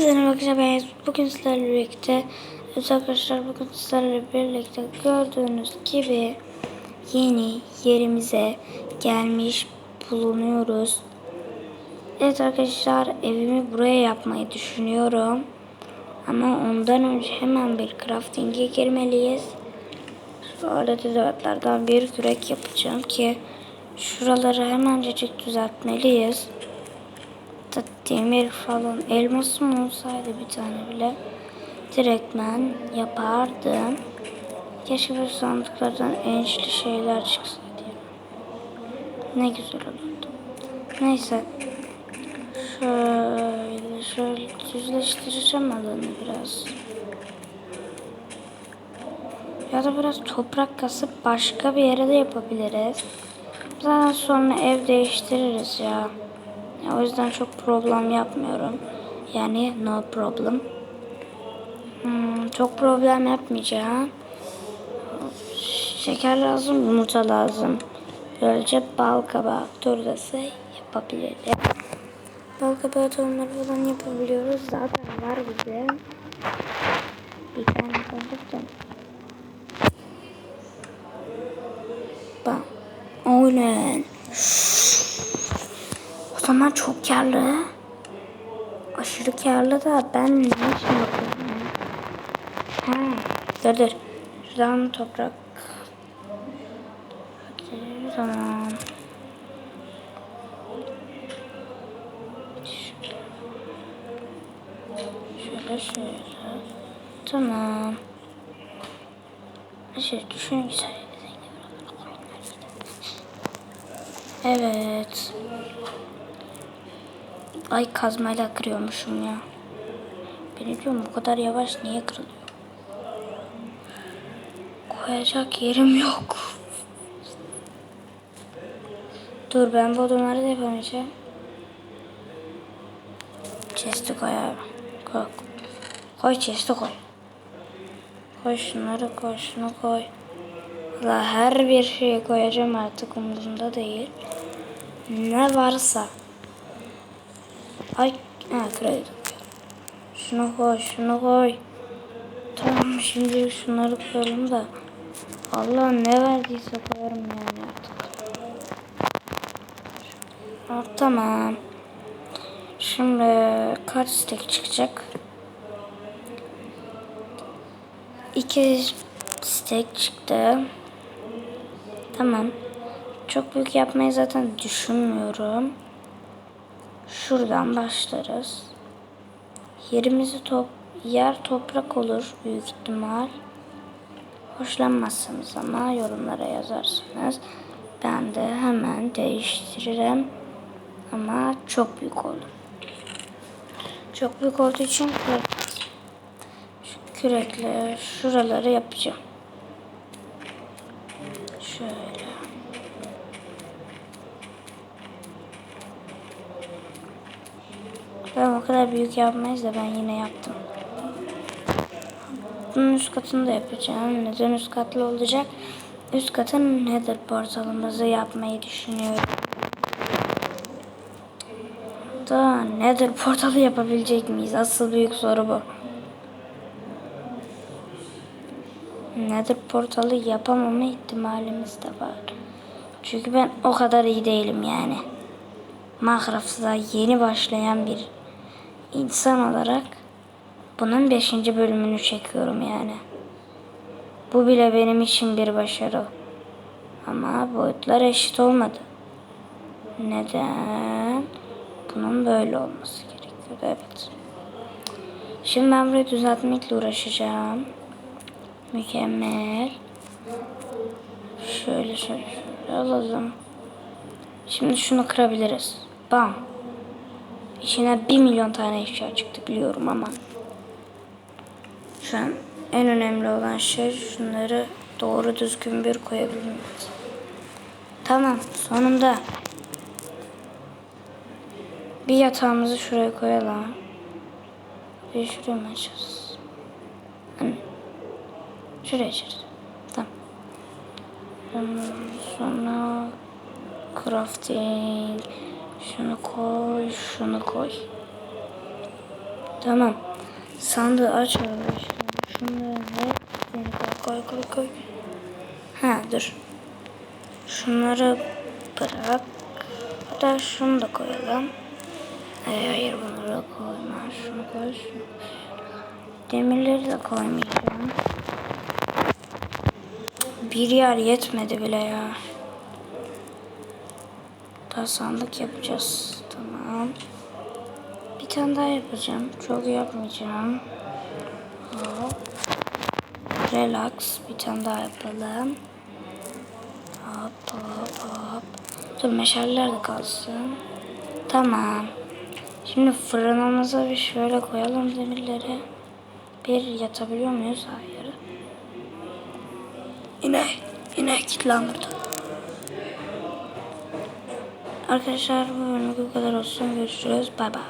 Arkadaşlar ben bugün sizlerle birlikte evet arkadaşlar bugün sizlerle birlikte gördüğünüz gibi yeni yerimize gelmiş bulunuyoruz. Evet arkadaşlar evimi buraya yapmayı düşünüyorum. Ama ondan önce hemen bir crafting'e girmeliyiz. Şu alet edevatlardan bir kürek yapacağım ki şuraları hemencecik düzeltmeliyiz da demir falan elmasım olsaydı bir tane bile direkt ben yapardım. Keşke böyle sandıklardan enişli şeyler çıksaydı. Ne güzel olurdu. Neyse. Şöyle şöyle düzleştireceğim alanı biraz. Ya da biraz toprak kasıp başka bir yere de yapabiliriz. Zaten sonra ev değiştiririz ya. Ya, o yüzden çok problem yapmıyorum. Yani no problem. Hmm, çok problem yapmayacağım. Şeker lazım, yumurta lazım. Böylece bal kabağı turzası yapabilirim. Bal kabağı tohumları falan yapabiliyoruz. Zaten var bize. Bir tane koydum. Bak. Aynen. O zaman çok karlı. Aşırı karlı da ben ne için yapıyorum? Ha, dur dur. Şuradan toprak. Hadi, tamam. Şöyle şöyle. Tamam. Şey düşün güzel. Evet. Ay kazmayla kırıyormuşum ya. Ben diyorum bu kadar yavaş niye kırılıyor? Koyacak yerim yok. Dur ben bu odunları da yapamayacağım. Chest'i koy abi. Koy. Koy chest'i koy. Koy şunları koy şunu koy. Valla her bir şeyi koyacağım artık umurumda değil. Ne varsa. Ay, ha kredi. Şunu koy, şunu koy. Tamam şimdi şunları koyalım da. Allah ne verdiyse koyarım yani artık. Ha, tamam. Şimdi kaç stek çıkacak? İki stek çıktı. Tamam. Çok büyük yapmayı zaten düşünmüyorum. Şuradan başlarız. Yerimizi top yer toprak olur büyük ihtimal. Hoşlanmazsınız ama yorumlara yazarsınız. Ben de hemen değiştiririm. Ama çok büyük oldu. Çok büyük olduğu için kürek, şu kürekle şuraları yapacağım. Şöyle. Ben o kadar büyük yapmayız da ben yine yaptım. Bunun üst katını da yapacağım. Neden üst katlı olacak? Üst katın nether portalımızı yapmayı düşünüyorum. Da nether portalı yapabilecek miyiz? Asıl büyük soru bu. Nether portalı yapamama ihtimalimiz de var. Çünkü ben o kadar iyi değilim yani. Minecraft'ta yeni başlayan bir insan olarak bunun 5. bölümünü çekiyorum yani. Bu bile benim için bir başarı. Ama boyutlar eşit olmadı. Neden? Bunun böyle olması gerekiyordu. Evet. Şimdi ben burayı düzeltmekle uğraşacağım. Mükemmel. Şöyle şöyle şöyle alalım. Şimdi şunu kırabiliriz. Bam. İçine bir milyon tane eşya çıktı biliyorum ama. Şu an en önemli olan şey şunları doğru düzgün bir koyabilmemiz. Tamam sonunda. Bir yatağımızı şuraya koyalım. Bir şuraya mı açacağız? Hani şuraya açarız. Tamam. Sonra crafting şunu koy, şunu koy. Tamam. Sandığı aç abi. Şunları hep koy koy koy. Ha dur. Şunları bırak. Hatta şunu da koyalım. Hayır, hayır bunları koyma. Şunu koy. Şunu. Demirleri de koymayacağım. Bir yer yetmedi bile ya. Daha sandık yapacağız. Tamam. Bir tane daha yapacağım. Çok yapmayacağım. Hop. Relax. Bir tane daha yapalım. Hop hop hop. Dur meşaleler de kalsın. Tamam. Şimdi fırınımıza bir şöyle koyalım demirleri. Bir yatabiliyor muyuz? Hayır. İnek. İnek git. Arkadaşlar bu bölümlük bu kadar olsun. Görüşürüz. Bay bay.